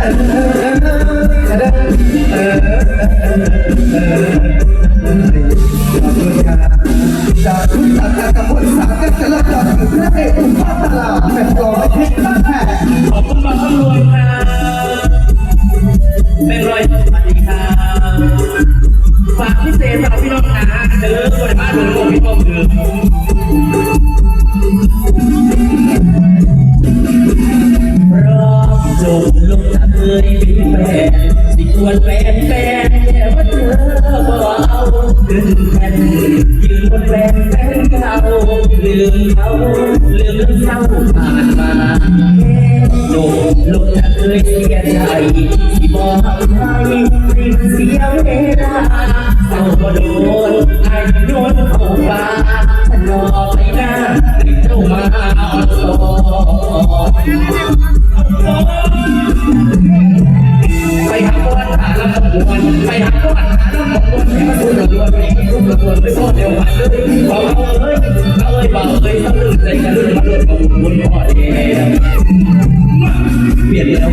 I love จากทุกสาขากับคนสาขาจะรับจากพระเอกภาพตลาดแบบรอไม่คิดตั้งแต่ขอบคุณบางตำรวจครับเป็นรอยสวัสดีครับฝากพิเศษสำหรับพี่น้องนะเดินบริบ้านหลวงพ่อพี่ป้อมเดิม ยมีแฟนสิควแฟนแฟนแย่ว่าเธอบ่เอาขึ้นแผ่นยืนบนแฟนแฟนเก่าลืมเขาลืมเศร้าผ่านมาแค่จบลูกจะเคยเสียใจที่บอกให้รีบเสียเวลาเศร้าโดนไอ้โดนเข้าป่าฉันรอไปหน้าให้เจ้ามาอ่อนสอน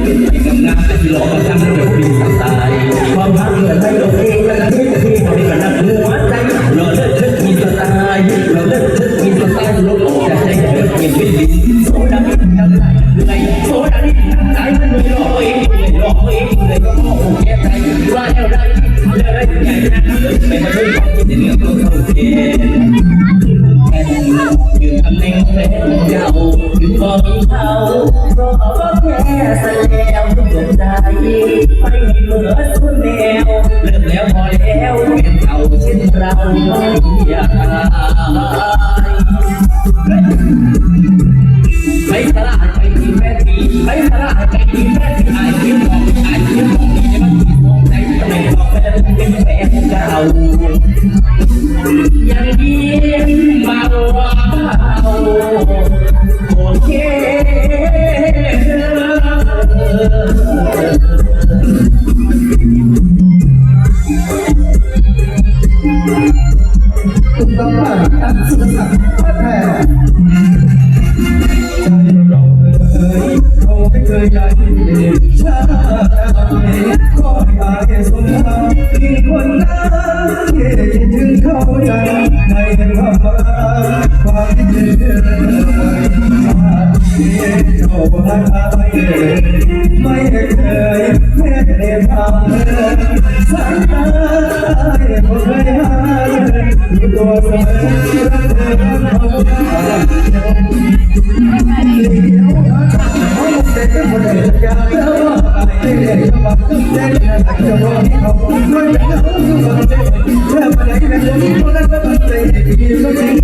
เปลี่ยนแล้วเปลี่นไปกับงานแต่หลอกก็ช่างเดี๋ยวปีตายความรักเหมือนไม่โอเคกันที่ที่เขาได้กันนักหัวใจเราเลิกเลิกมีสไตล์เราเลิกเลิกมีสไตล์ลบออกจากใจเลิกเปลี่ยนเป็นดินโซดาที่ทำได้เหนื่อยโซดาที่ทำได้มันเลยหลอกเองหลอกเองเลยก็โง่แก่ใจว่าแล้วได้แล้วได้ใหญ่นะไม่มาด้วยความคิดเรื่อตัวเขาเอง แค่ยืนทำในแฟนเก่ายืนบอกเขาเพราะว่าแค่แสดงดวงใจไม่เหมือนสุดแนวเลิกแล้วพอแล้วเป็นเก่าเช่นเราไม่อยากไปตลาดไปกินแม่ทีไปตลาดไปกินแม่ทีไอ้ที่บอกไอ้ที่บอกนี่มันมองใจไม่บอกแฟนเป็นแฟนเก่ายังยิ้ม ว่ ไม่เคยแม้แต่ทำเลยสายตาไม่เคยหายอยู่ตัวเสมอรักเธอรัก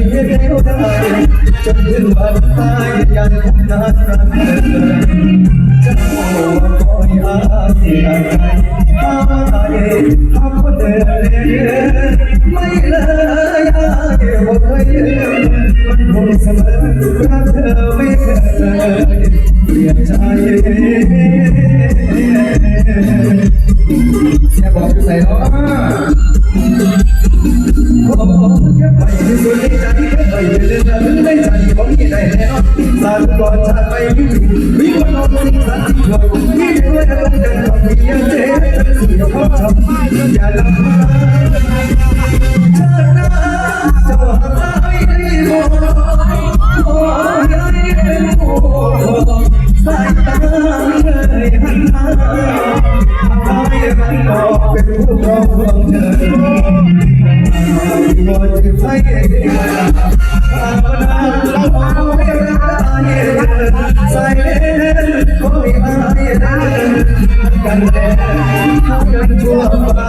ขาเดียวเดียวอยากเล่าว่าไอ้เด็กจะมาตุ้มเด็กอยากจะบอกเขาไม่เป็นเขาทุกคนเจ็บแค่มาได้แค่คนคนนั้นตั้งใจดีก็จริงเป็นเด็กเจ้ายอยู่ในทางสานเอเสียเดียวได้จนถึงวันตายยังนานกันจะโอ้คอยอาที่ใจทำอะไรทำคนเดินไม่เลยอาเกี่ยวกับเธอมันคงเสมอรักเธอไม่เคยเปลี่ยนใจเสียบอกอยู่ใส่เนาะขอแค่ไปที่สุดในใจ แค่ไปเดินถึงในใจของที่ได้แน่นอนสารก่อนชาติไปมีมีคนนอนสิ่งสันติโลกที่ด้วยอารมณ์กันกับที่ยังเจ็บจะเสียเขาทำอย่าละมาชาติหน้าจะหายได้บ่ขอให้เป็นโอ้สายตาเคยหันมาให้มันบอกเป็นผู้ครองของเธอบน กันแดดเข้ากันทั่วฟ้า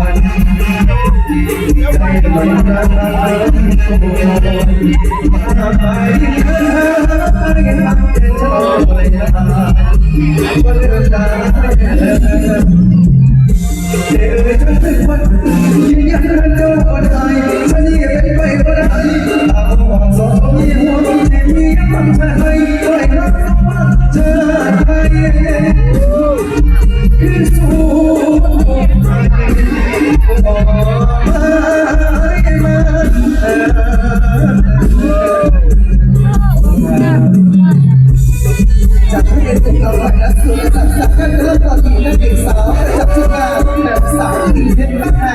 วันใจมันรักเรามาไปยังรักเป็นชอบเลยนะก็เดินได้เดียวฉันเป็นวันยืนยันเป็นเจ้าคนไทยฉันยังเป็นไปก็ได้ตาบอดสองมี ที่นักทำไทยไหลรักต้เจอไทยขึ้นสู่ไทยมาจากที่เรีนจบเราไหวแสวยสักสักกันเริ่มตทีนักเอกสาวจากที่งาแบบสาวดีเด่นตั้งแต่